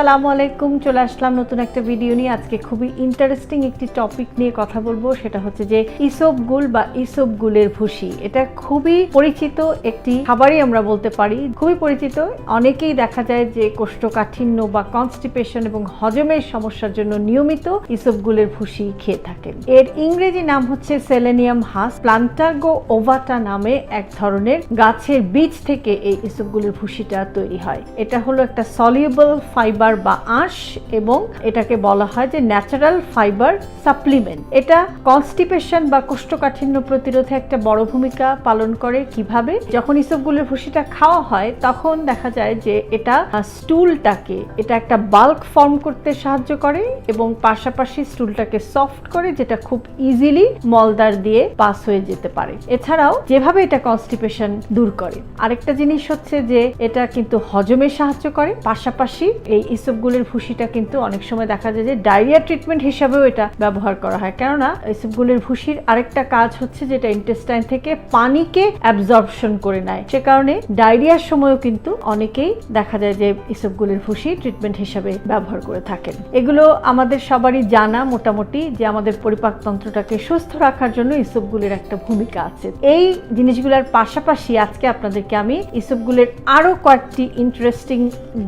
আসসালামু আলাইকুম, চলে আসলাম নতুন একটা ভিডিও নিয়ে। আজকে খুবই ইন্টারেস্টিং একটি টপিক নিয়ে কথা বলব, সেটা হচ্ছে যে ইসব গুল বা ইসব গুলের ভুসি। এটা খুবই পরিচিত একটি খাবারই আমরা বলতে পারি। খুবই পরিচিত। অনেকেই দেখা যায় যে কোষ্ঠকাঠিন্য বা কনস্টিপেশন এবং হজমের সমস্যার জন্য নিয়মিত ইসব গুলের ভুসি খেয়ে থাকেন। এর ইংরেজি নাম হচ্ছে সেলেনিয়াম হাস প্লান্টাগো ওভাটা নামে এক ধরনের গাছের বীজ থেকে এই ইসবগুলের ভুসিটা তৈরি হয়। এটা হলো একটা সলিউবল ফাইবার বা আঁশ এবং এটাকে বলা হয় যে ন্যাচারাল ফাইবার সাপ্লিমেন্ট এটা কনস্টিপেশন বা কোষ্ঠকাঠিন্য প্রতিরোধে একটা বড় ভূমিকা পালন করে কীভাবে? যখন ইসবগুলের ভুসিটা খাওয়া হয়, তখন দেখা যায় যে এটা স্টুলটাকে এটা একটা বাল্ক ফর্ম করতে সাহায্য করে এবং পাশাপাশি স্টুলটাকে সফট করে, যেটা খুব ইজিলি মলদার দিয়ে পাস হয়ে যেতে পারে। এছাড়াও যেভাবে এটা কনস্টিপেশন দূর করে। আরেকটা জিনিস হচ্ছে যে এটা কিন্তু হজমে সাহায্য করে। পাশাপাশি এই ইসবগুলের ভুসিটা কিন্তু অনেক সময় দেখা যায় যে ডায়রিয়া ট্রিটমেন্ট হিসাবেও এটা ব্যবহার করা হয়। কেননা ইসবগুলের ভুসির আরেকটা কাজ হচ্ছে যেটা ইন্টেস্টাইন থেকে পানিকে অ্যাবজর্পশন করে নেয়। সে কারণে ডায়রিয়ার সময়ও কিন্তু অনেকেই দেখা যায় যে ইসবগুলের ভুসি ট্রিটমেন্ট হিসাবে ব্যবহার করে থাকেন। এগুলো আমাদের সবারই জানা মোটামুটি যে আমাদের পরিপাকতন্ত্রটাকে সুস্থ রাখার জন্য ইসবগুলের একটা ভূমিকা আছে। এই জিনিসগুলোর পাশাপাশি আজকে আপনাদেরকে আমি ইসবগুলের আরও কয়েকটি ইন্টারেস্টিং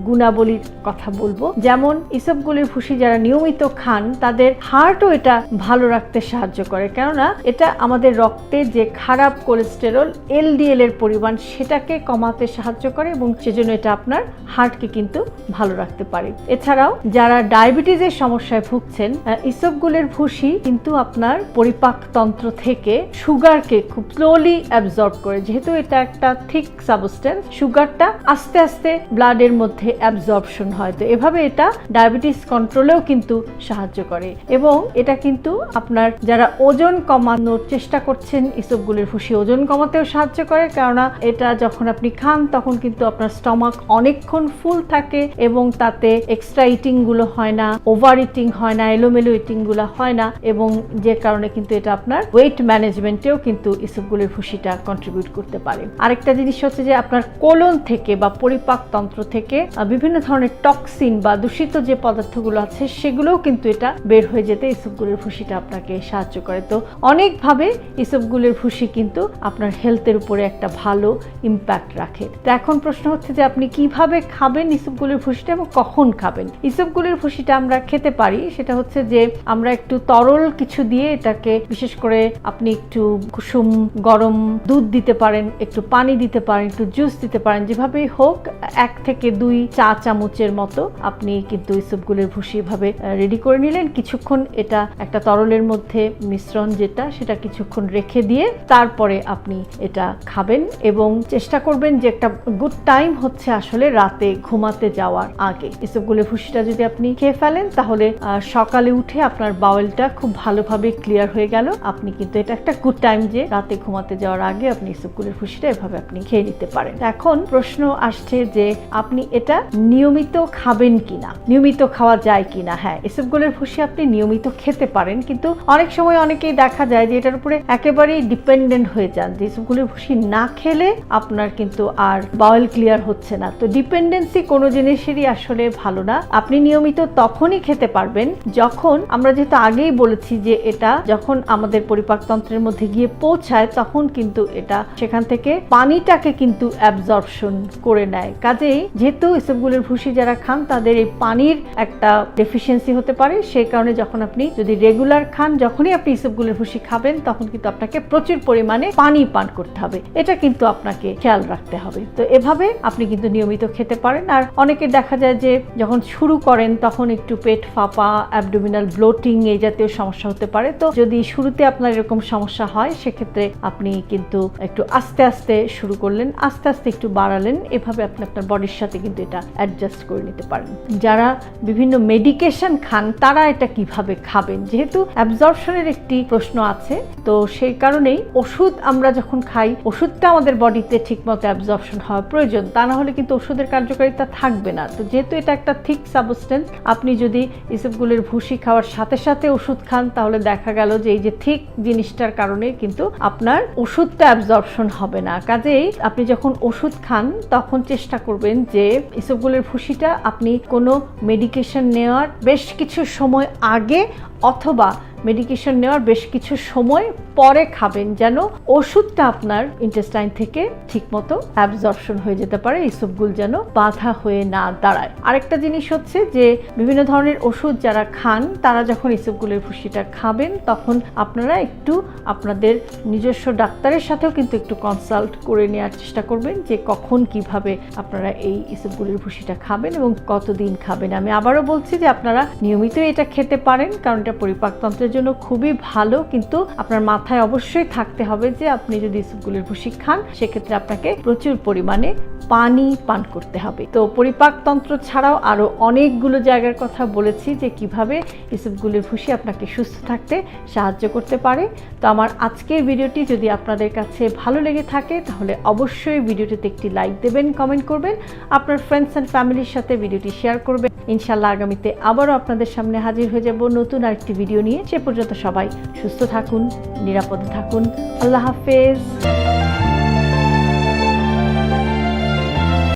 গুণাবলীর কথা বলব। যেমন ইসবগুলির ভুসি যারা নিয়মিত খান, তাদের হার্টও এটা ভালো রাখতে সাহায্য করে। কেননা এটা আমাদের রক্তে যে খারাপ কোলেস্টেরল এলডিএল এর পরিমাণ, সেটাকে কমাতে সাহায্য করে এবং সেজন্য এটা আপনার হার্টকে কিন্তু ভালো রাখতে পারে। এছাড়াও যারা ডায়াবেটিসের সমস্যায় ভুগছেন ইসবগুলের ভুসি কিন্তু আপনার পরিপাকতন্ত্র থেকে সুগারকে খুব স্লোলি অ্যাবজর্ব করে। যেহেতু এটা একটা থিক সাবস্টেন্স সুগারটা আস্তে আস্তে ব্লাডের মধ্যে অ্যাবজর্পশন হয়। তো এভাবে এটা ডায়াবেটিস কন্ট্রোলেও কিন্তু সাহায্য করে। এবং এটা কিন্তু আপনার যারা ওজন কমানোর চেষ্টা করছেন ইসবগুলির ভুসি ওজন কমাতেও সাহায্য করে। কেননা এটা যখন আপনি খান, তখন কিন্তু আপনার স্টমাক অনেকক্ষণ ফুল থাকে এবং তাতে এক্সট্রা ইটিংগুলো হয় না ওভার ইটিং হয় না, এলোমেলো ইটিংগুলো হয় না এবং যে কারণে কিন্তু এটা আপনার ওয়েট ম্যানেজমেন্টেও কিন্তু ইসবগুলির ভুসিটা কন্ট্রিবিউট করতে পারে। আরেকটা জিনিস হচ্ছে যে আপনার কোলন থেকে বা পরিপাকতন্ত্র থেকে বিভিন্ন ধরনের টক্সিন বা দূষিত যে পদার্থগুলো আছে, সেগুলোও কিন্তু এটা বের হয়ে যেতে ইসবগুলির ভুসিটা আপনাকে সাহায্য করে। তো অনেকভাবে ইসবগুলির ভুসি কিন্তু আপনার হেলথের উপরে একটা ভালো ইম্প্যাক্ট রাখে। তো এখন প্রশ্ন হচ্ছে যে আপনি কীভাবে খাবেন ইসবগুলির ভুসিটা এবং কখন খাবেন? ইসবগুলির ভুসিটা আমরা খেতে পারি, সেটা হচ্ছে যে আমরা একটু তরল কিছু দিয়ে এটাকে বিশেষ করে আপনি একটু কুসুম, গরম দুধ দিতে পারেন, একটু পানি দিতে পারেন, একটু জুস দিতে পারেন, যেভাবেই হোক, এক থেকে দুই চা চামচের মতো আপনি কিন্তু ইসবগুলির ভুসি ভাবে রেডি করে নিলেন। কিছুক্ষণ এটা একটা তরলের মধ্যে মিশ্রণ যেটা, সেটা কিছুক্ষণ রেখে দিয়ে তারপরে আপনি এটা খাবেন এবং চেষ্টা করবেন যে একটা গুড টাইম হচ্ছে আসলে রাতে ঘুমাতে যাওয়ার আগে। ইসবগুলির ভুসিটা যদি আপনি খেয়ে ফেলেন, তাহলে সকালে উঠে আপনার বাউলটা খুব ভালোভাবে ক্লিয়ার হয়ে গেল। আপনি কিন্তু এটা একটা গুড টাইম যে রাতে ঘুমাতে যাওয়ার আগে আপনি ইসবগুলির ভুসিটা এভাবে আপনি খেয়ে নিতে পারেন। এখন প্রশ্ন আসছে যে আপনি এটা নিয়মিত খাবেন কিনা, নিয়মিত খাওয়া যায় কিনা হ্যাঁ এসব এসবগুলোর ভুসি আপনি নিয়মিত খেতে পারেন, কিন্তু অনেক সময় অনেকেই দেখা যায় যে এটার উপরে একেবারেই ডিপেন্ডেন্ট হয়ে যান, যে এসবগুলোর ভুসি না খেলে আপনার কিন্তু আর বাউল ক্লিয়ার হচ্ছে না। তো ডিপেন্ডেন্সি কোনো জিনিসেরই আসলে ভালো না। আপনি নিয়মিত তখনই খেতে পারবেন যখন, আমরা যেহেতু আগেই বলেছি যে এটা যখন আমাদের পরিপাকতন্ত্রের মধ্যে গিয়ে পৌঁছায়, তখন কিন্তু এটা সেখান থেকে পানিটাকে কিন্তু অ্যাবজর্পশন করে নেয়। কাজেই যেহেতু এসবগুলোর ভুসি যারা খান তাদের এই পানির একটা ডেফিসিয়েন্সি হতে পারে। সেই কারণে যখন আপনি যদি রেগুলার খান, যখনই আপনি এসবগুলোর ভুসি খাবেন, তখন কিন্তু আপনাকে প্রচুর পরিমাণে পানি পান করতে হবে। এটা কিন্তু আপনাকে খেয়াল রাখতে হবে। তো এভাবে আপনি কিন্তু নিয়মিত খেতে পারেন। আর অনেকে দেখা যায় যে যখন শুরু করেন, তখন একটু পেট ফাঁপা অ্যাবডোমিনাল ব্লোটিং এই জাতীয় সমস্যা হতে পারে। তো যদি শুরুতে আপনার এরকম সমস্যা হয়, সেক্ষেত্রে আপনি কিন্তু একটু আস্তে আস্তে শুরু করলেন, আস্তে আস্তে একটু বাড়ালেন। এভাবে আপনি আপনার বডির সাথে কিন্তু এটা অ্যাডজাস্ট করে নিতে পারেন। যারা বিভিন্ন মেডিকেশন খান, তারা এটা কীভাবে খাবেন? যেহেতু অ্যাবজর্পশনের একটি প্রশ্ন আছে, তো সেই কারণেই ওষুধ আমরা যখন খাই, ওষুধটা আমাদের বডিতে ঠিকমতো অ্যাবজর্পশন হওয়া প্রয়োজন। তা না হলে কিন্তু ওষুধের কার্যকারিতা থাকবে না। তো যেহেতু এটা একটা থিক সাবস্টেন্স আপনি যদি এসবগুলোর ভুসি খাওয়ার সাথে সাথে ওষুধ খান, তাহলে দেখা গেল যে এই যে থিক জিনিসটার কারণে কিন্তু আপনার ওষুধটা অ্যাবজর্পশন হবে না। কাজেই আপনি যখন ওষুধ খান, তখন চেষ্টা করবেন যে এসবগুলোর ভুসিটা আপনি আপনি কোনো মেডিকেশন নেওয়ার বেশ কিছু সময় আগে অথবা মেডিকেশন নেওয়ার বেশ কিছু সময় পরে খাবেন যেন ওষুধটা আপনার ইন্টেস্টাইন থেকে ঠিকমতো অ্যাবজর্পশন হয়ে যেতে পারে, এই যেন বাধা হয়ে না দাঁড়ায়। আরেকটা জিনিস হচ্ছে যে, বিভিন্ন ধরনের ওষুধ যারা খান, তারা যখন ইসবগুলের ভুসিটা খাবেন, তখন আপনারা একটু আপনাদের নিজস্ব ডাক্তারের সাথেও কিন্তু একটু কনসাল্ট করে নেওয়ার চেষ্টা করবেন যে, কখন কীভাবে আপনারা এই ইসবগুলের ভুসিটা খাবেন এবং কতদিন খাবেন। আমি আবারও বলছি যে, আপনারা নিয়মিত এটা খেতে পারেন, কারণ এটা পরিপাকতন্ত্রের জন্য খুবই ভালো, কিন্তু আপনার মাথায় অবশ্যই থাকতে হবে যে আপনি যদি ইসবগুলের ভুসি খান, সেক্ষেত্রে আপনাকে প্রচুর পরিমাণে পানি পান করতে হবে। তো পরিপাকতন্ত্র ছাড়াও আরও অনেকগুলো জায়গার কথা বলেছি যে কীভাবে ইসবগুলের ভুসি আপনাকে সুস্থ থাকতে সাহায্য করতে পারে। তো আমার আজকের ভিডিওটি যদি আপনাদের কাছে ভালো লেগে থাকে, তাহলে অবশ্যই ভিডিওটিতে একটি লাইক দেবেন, কমেন্ট করবেন, আপনার ফ্রেন্ডস অ্যান্ড ফ্যামিলির সাথে ভিডিওটি শেয়ার করবেন। ইনশাল্লাহ আগামীতে আবারও আপনাদের সামনে হাজির হয়ে যাব নতুন আরেকটি ভিডিও নিয়ে। সে পর্যন্ত সবাই সুস্থ থাকুন নিরাপদে থাকুন। আল্লাহ হাফেজ।